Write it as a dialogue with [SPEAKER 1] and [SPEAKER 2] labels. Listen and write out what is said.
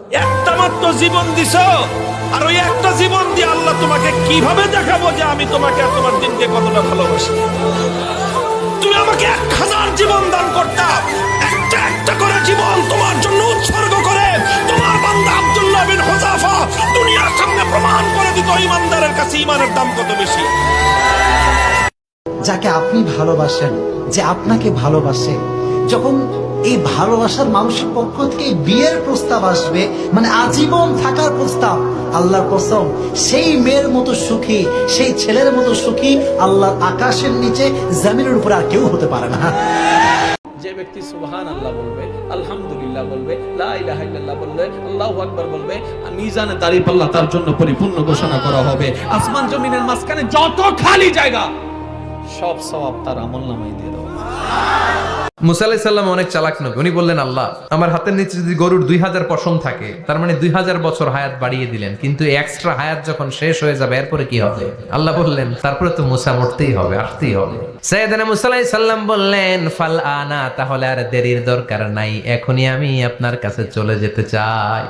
[SPEAKER 1] একটা মাত্র জীবন দিছ, আর ওই একটা জীবন দিয়ে আল্লাহ তোমাকে কীভাবে দেখাবো যে আমি তোমাকে আর তোমার দিনকে কতটা ভালোবাসি? তুমি আমাকে এক হাজার জীবন দান একটা একটা করে জীবন তোমার জন্য উৎসর্গ করে, তোমার আব্দুল্লাহ বিন হুজাফা দুনিয়ার সামনে প্রমাণ করে দিত ইমানদারের কাছে ইমানের দাম কত বেশি।
[SPEAKER 2] যাকে আপনি ভালোবাসেন, যে আপনাকে ভালোবাসে, যখন এই ভালোবাসার মানুষের পক্ষ থেকে বিয়ের প্রস্তাব আসবে। মানে আজীবন থাকার প্রস্তাব। আল্লাহর কসম, সেই মেয়ের মতো সুখী, সেই ছেলের মতো সুখী আল্লাহর আকাশের নিচে, জমিনের উপর আর কেউ হতে পারে না।
[SPEAKER 3] যে ব্যক্তি সুবহান আল্লাহ বলবে, আলহামদুলিল্লাহ বলবে ইল্লাল্লাহ বলবে, আল্লাহু আকবার বলবে মিজানে দাঁড়িপাল্লা তার জন্য পরিপূর্ণ ঘোষণা করা হবে। আসমান জমিনের মাঝখানে যত খালি জায়গা, সব সওয়াব তার আমল নামাই দিয়ে দেওয়া। হবে।
[SPEAKER 4] মুসা আলাইহিস সাল্লাম অনেক চালাক নবী। উনি বললেন, আল্লাহ, আমার হাতের নিচে যদি গরুর দুই হাজার পশম থাকে, তার মানে দুই হাজার বছর হায়াত বাড়িয়ে দিলেন। কিন্তু এক্সট্রা হায়াত যখন শেষ হয়ে যাবে, এরপরে কি হবে? আল্লাহ বললেন, তারপরে তো মুসা মরতেই হবে, আসতেই হবে। সৈয়দনা মুসা আলাইহিস সাল্লাম বললেন, ফাল আনা, তাহলে আর দেরির দরকার নাই। এখনই আমি আপনার কাছে চলে যেতে চাই।